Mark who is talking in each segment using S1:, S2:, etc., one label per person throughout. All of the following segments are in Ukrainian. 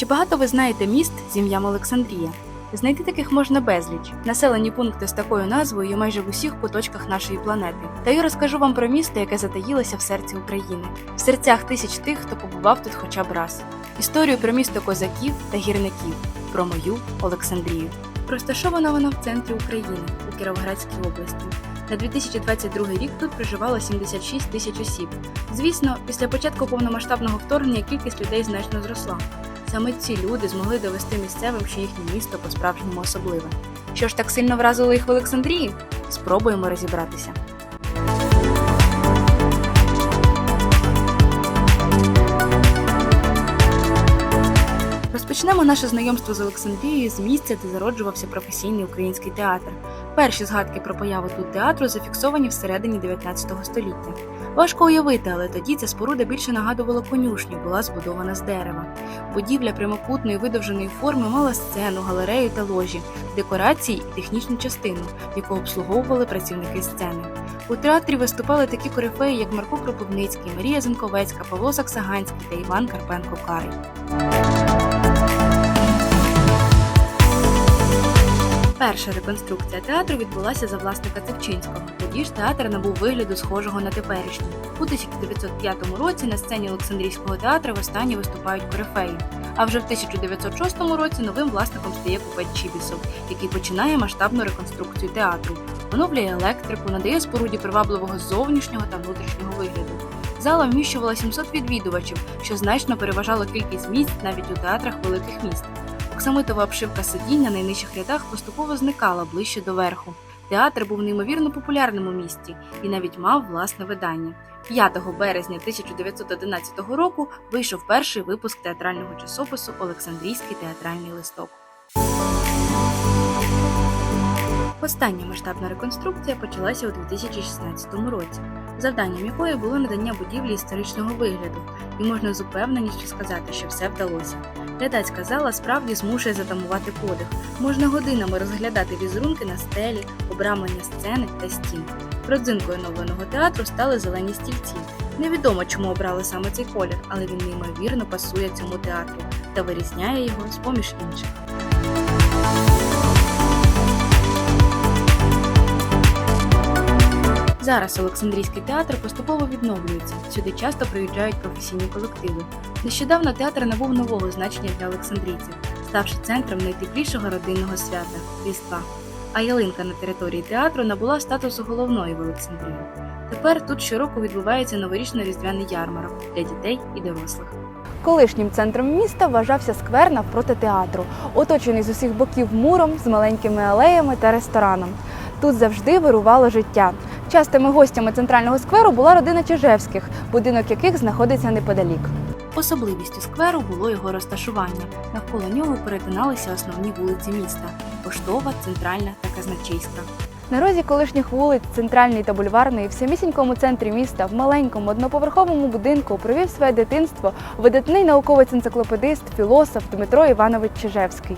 S1: Чи багато ви знаєте міст з ім'ям Олександрія? Знайти таких можна безліч. Населені пункти з такою назвою майже в усіх куточках нашої планети. Та я розкажу вам про місто, яке затаїлося в серці України, в серцях тисяч тих, хто побував тут хоча б раз. Історію про місто козаків та гірників, про мою Олександрію. Розташована вона в центрі України у Кіровоградській області. На 2022 рік тут проживало 76 тисяч осіб. Звісно, після початку повномасштабного вторгнення кількість людей значно зросла. Саме ці люди змогли довести місцевим, що їхнє місто по-справжньому особливе. Що ж так сильно вразило їх в Олександрії? Спробуємо розібратися. Розпочнемо наше знайомство з Олександрією з місця, де зароджувався професійний український театр. Перші згадки про появу тут театру зафіксовані всередині 19 століття. Важко уявити, але тоді ця споруда більше нагадувала конюшню, була збудована з дерева. Будівля прямокутної видовженої форми мала сцену, галерею та ложі, декорації і технічну частину, яку обслуговували працівники сцени. У театрі виступали такі корифеї, як Марко Кропивницький, Марія Зенковецька, Павло Саксаганський та Іван Карпенко Карий. Перша реконструкція театру відбулася за власника Цевчинського. Тоді ж театр набув вигляду схожого на теперішній. У 1905 році на сцені Олександрійського театру востаннє виступають корифеї. А вже в 1906 році новим власником стає купець Чібісов, який починає масштабну реконструкцію театру, оновлює електрику, надає споруді привабливого зовнішнього та внутрішнього вигляду. Зала вміщувала 700 відвідувачів, що значно переважало кількість місць навіть у театрах великих міст. Оксамитова обшивка сидінь на найнижчих рядах поступово зникала ближче до верху. Театр був неймовірно популярним у місті і навіть мав власне видання. 5 березня 1911 року вийшов перший випуск театрального часопису Олександрійський театральний листок. Остання масштабна реконструкція почалася у 2016 році, завданням якої було надання будівлі історичного вигляду, і можна з упевненістю сказати, що все вдалося. Глядацька зала справді змушує затамувати подих. Можна годинами розглядати візерунки на стелі, обрамлення сцени та стін. Родзинкою новинного театру стали зелені стільці. Невідомо, чому обрали саме цей колір, але він неймовірно пасує цьому театру та вирізняє його з поміж інших. Зараз Олександрійський театр поступово відновлюється. Сюди часто приїжджають професійні колективи. Нещодавно театр набув нового значення для олександрійців, ставши центром найтеплішого родинного свята Різдва. А ялинка на території театру набула статусу головної в Олександрії. Тепер тут щороку відбувається новорічно-різдвяний ярмарок для дітей і дорослих.
S2: Колишнім центром міста вважався сквер навпроти театру, оточений з усіх боків муром з маленькими алеями та рестораном. Тут завжди вирувало життя. Частими гостями центрального скверу була родина Чижевських, будинок яких знаходиться неподалік.
S1: Особливістю скверу було його розташування. Навколо нього перетиналися основні вулиці міста: Поштова, Центральна та Казначейська.
S2: На розі колишніх вулиць, центральний та бульварної, в самісінькому центрі міста, в маленькому одноповерховому будинку провів своє дитинство видатний науковець-енциклопедист, філософ Дмитро Іванович Чижевський.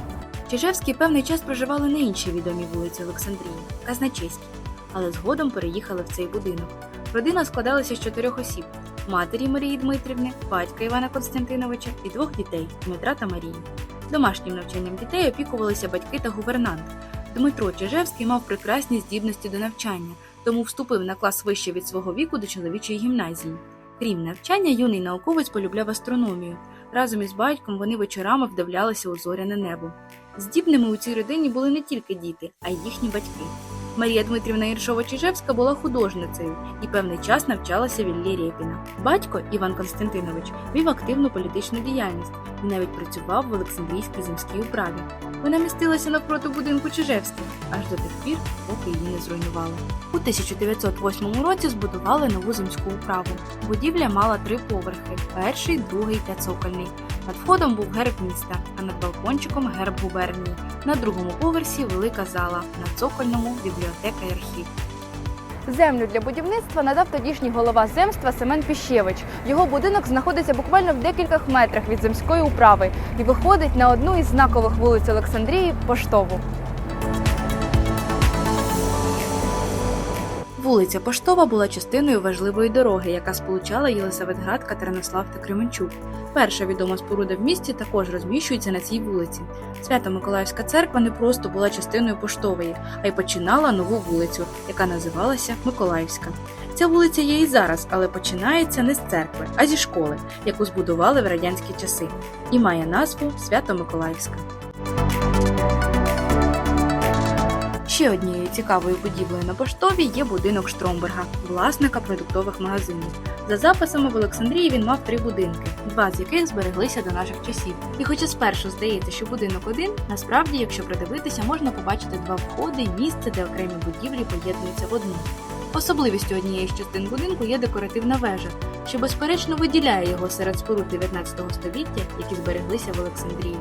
S1: Чижевські певний час проживали на іншій відомій вулиці Олександрії Казначейській, але згодом переїхали в цей будинок. Родина складалася з чотирьох осіб: матері Марії Дмитрівни, батька Івана Константиновича і двох дітей Дмитра та Марії. Домашнім навчанням дітей опікувалися батьки та гувернант. Дмитро Чижевський мав прекрасні здібності до навчання, тому вступив на клас вище від свого віку до чоловічої гімназії. Крім навчання, юний науковець полюбляв астрономію. Разом із батьком вони вечорами вдивлялися у зоряне небо. Здібними у цій родині були не тільки діти, а й їхні батьки. Марія Дмитрівна Іршова-Чижевська була художницею і певний час навчалася в Іллі Рєпіна. Батько Іван Константинович вів активну політичну діяльність і навіть працював в Олександрійській земській управі. Вона містилася навпроти будинку Чижевських аж до тих пір, поки її не зруйнували. У 1908 році збудували нову земську управу. Будівля мала три поверхи: перший, другий та цокольний. Над входом був герб міста, а над балкончиком герб губернії. На другому поверсі велика зала, на цокольному бібліотека і архів.
S2: Землю для будівництва надав тодішній голова земства Семен Піщевич. Його будинок знаходиться буквально в декількох метрах від земської управи і виходить на одну із знакових вулиць Олександрії Поштову.
S1: Вулиця Поштова була частиною важливої дороги, яка сполучала Єлисаветград, Катеринослав та Кременчук. Перша відома споруда в місті також розміщується на цій вулиці. Свято-Миколаївська церква не просто була частиною поштової, а й починала нову вулицю, яка називалася Миколаївська. Ця вулиця є і зараз, але починається не з церкви, а зі школи, яку збудували в радянські часи, і має назву Свято-Миколаївська. Ще однією цікавою будівлею на поштовій є будинок Штромберга, власника продуктових магазинів. За записами в Олександрії він мав три будинки, два з яких збереглися до наших часів. І хоча спершу здається, що будинок один, насправді, якщо придивитися, можна побачити два входи місце, де окремі будівлі поєднуються в одну. Особливістю однієї з частин будинку є декоративна вежа, що безперечно виділяє його серед споруд 19 століття, які збереглися в Олександрії.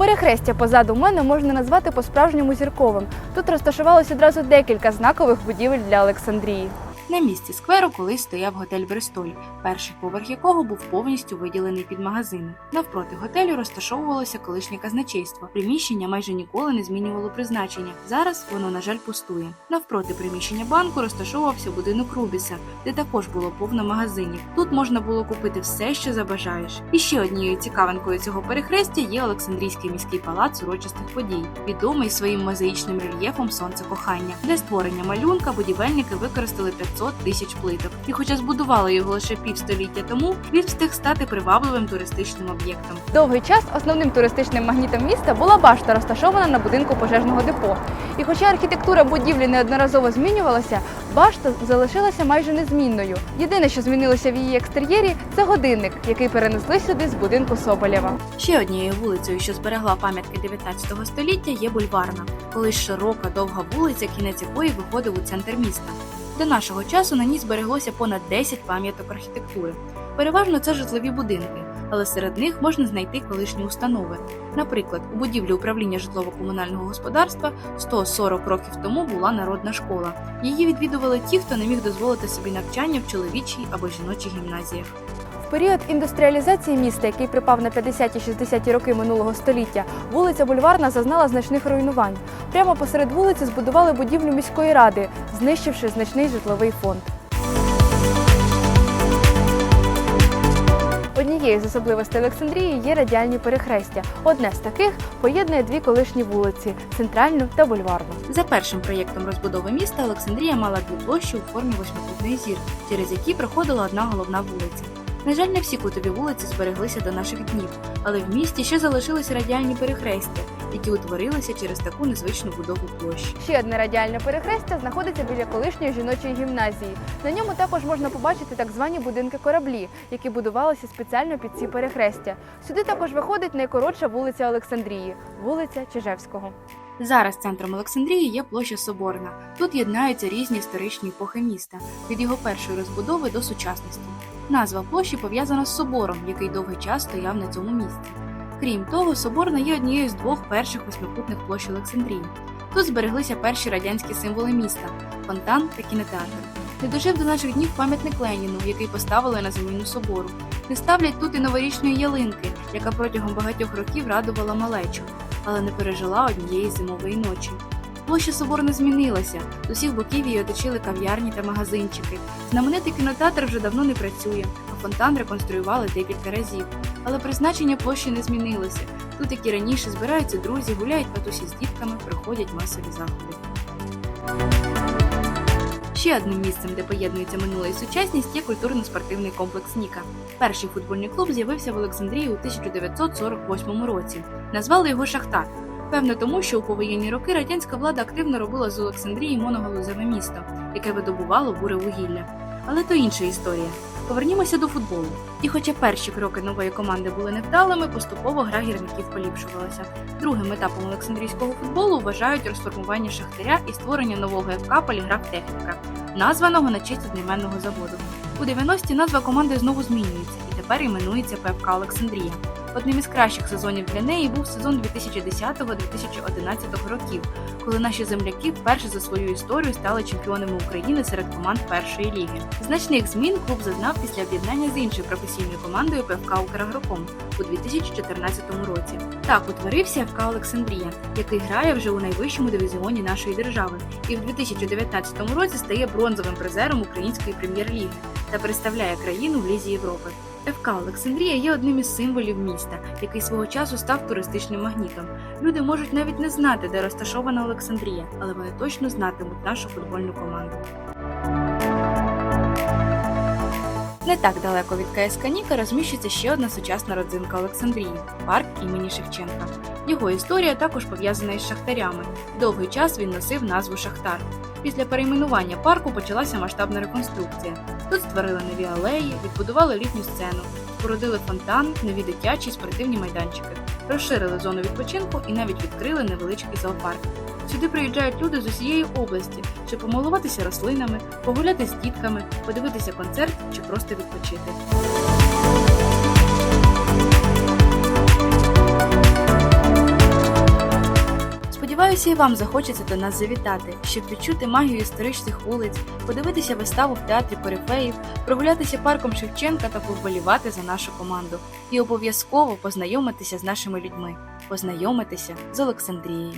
S2: Перехрестя позаду мене можна назвати по-справжньому зірковим. Тут розташувалось одразу декілька знакових будівель для Олександрії.
S1: На місці скверу колись стояв готель Бристоль, перший поверх якого був повністю виділений під магазини. Навпроти готелю розташовувалося колишнє казначейство. Приміщення майже ніколи не змінювало призначення. Зараз воно, на жаль, пустує. Навпроти приміщення банку розташовувався будинок Рубіса, де також було повно магазинів. Тут можна було купити все, що забажаєш. І ще однією цікавинкою цього перехрестя є Олександрійський міський палац урочистих подій, відомий своїм мозаїчним рельєфом Сонце кохання. Для створення малюнка будівельники використали 500 тисяч плиток. І хоча збудували його лише півстоліття тому, він встиг стати привабливим туристичним об'єктом.
S2: Довгий час основним туристичним магнітом міста була башта, розташована на будинку пожежного депо. І хоча архітектура будівлі неодноразово змінювалася, башта залишилася майже незмінною. Єдине, що змінилося в її екстер'єрі, це годинник, який перенесли сюди з будинку Соболєва.
S1: Ще однією вулицею, що зберегла пам'ятки 19 століття, є бульварна, колись широка довга вулиця, кінець якої виходив у центр міста. До нашого часу на ній збереглося понад 10 пам'яток архітектури. Переважно це житлові будинки, але серед них можна знайти колишні установи. Наприклад, у будівлі управління житлово-комунального господарства 140 років тому була народна школа. Її відвідували ті, хто не міг дозволити собі навчання в чоловічій або жіночій гімназіях.
S2: Період індустріалізації міста, який припав на 50-60-ті роки минулого століття, вулиця Бульварна зазнала значних руйнувань. Прямо посеред вулиці збудували будівлю міської ради, знищивши значний житловий фонд. Однією з особливостей Олександрії є радіальні перехрестя. Одне з таких поєднує дві колишні вулиці центральну та бульварну.
S1: За першим проєктом розбудови міста Олександрія мала дві площі у формі восьмикутної зірки, через які проходила одна головна вулиця. На жаль, не всі кутові вулиці збереглися до наших днів, але в місті ще залишилися радіальні перехрестя, які утворилися через таку незвичну будову площі.
S2: Ще одне радіальне перехрестя знаходиться біля колишньої жіночої гімназії. На ньому також можна побачити так звані будинки кораблі, які будувалися спеціально під ці перехрестя. Сюди також виходить найкоротша вулиця Олександрії вулиця Чижевського.
S1: Зараз центром Олександрії є площа Соборна. Тут єднаються різні історичні епохи міста від його першої розбудови до сучасності. Назва площі пов'язана з собором, який довгий час стояв на цьому місці. Крім того, Соборна є однією з двох перших восьмикутних площ Олександрії. Тут збереглися перші радянські символи міста фонтан та кінотеатр. Не дожив до наших днів пам'ятник Леніну, який поставили на заміну собору. Не ставлять тут і новорічної ялинки, яка протягом багатьох років радувала малечу, але не пережила однієї зимової ночі. Площа Соборна змінилася. З усіх боків її оточили кав'ярні та магазинчики. Знаменитий кінотеатр вже давно не працює, а фонтан реконструювали декілька разів. Але призначення площі не змінилося. Тут, як і раніше, збираються друзі, гуляють матусі з дітками, проходять масові заходи. Ще одним місцем, де поєднується минуле і сучасність, є культурно-спортивний комплекс Ніка. Перший футбольний клуб з'явився в Олександрії у 1948 році. Назвали його Шахтар. Певно, тому що у повоєнні роки радянська влада активно робила з Олександрії моногалузеве місто, яке видобувало буре вугілля. Але то інша історія. Повернімося до футболу. І хоча перші кроки нової команди були невдалими, поступово гра гірників поліпшувалася. Другим етапом олександрійського футболу вважають розформування шахтаря і створення нового ФК Поліграф-техніка, названого на честь одноіменного заводу. У 90-ті назва команди знову змінюється і тепер іменується ПФК Олександрія. Одним із кращих сезонів для неї був сезон 2010-2011 років, коли наші земляки вперше за свою історію стали чемпіонами України серед команд першої ліги. Значних змін клуб зазнав після об'єднання з іншою професійною командою ПФК «Украгроком» у 2014 році. Так утворився ФК Олександрія, який грає вже у найвищому дивізіоні нашої держави, і в 2019 році стає бронзовим призером української прем'єр-ліги та представляє країну в Лізі Європи. ФК Олександрія є одним із символів міста, який свого часу став туристичним магнітом. Люди можуть навіть не знати, де розташована Олександрія, але вони точно знатимуть нашу футбольну команду. Не так далеко від КСК Ніка розміщується ще одна сучасна родзинка Олександрії парк імені Шевченка. Його історія також пов'язана із шахтарями. Довгий час він носив назву Шахтар. Після перейменування парку почалася масштабна реконструкція. Тут створили нові алеї, відбудували літню сцену, спорудили фонтан, нові дитячі спортивні майданчики, розширили зону відпочинку і навіть відкрили невеличкий зоопарк. Сюди приїжджають люди з усієї області, щоб помилуватися рослинами, погуляти з дітками, подивитися концерт чи просто відпочити. Сподіваюся, і вам захочеться до нас завітати, щоб відчути магію історичних вулиць, подивитися виставу в театрі Корифеїв, прогулятися парком Шевченка та повболівати за нашу команду. І обов'язково познайомитися з нашими людьми, познайомитися з Олександрією.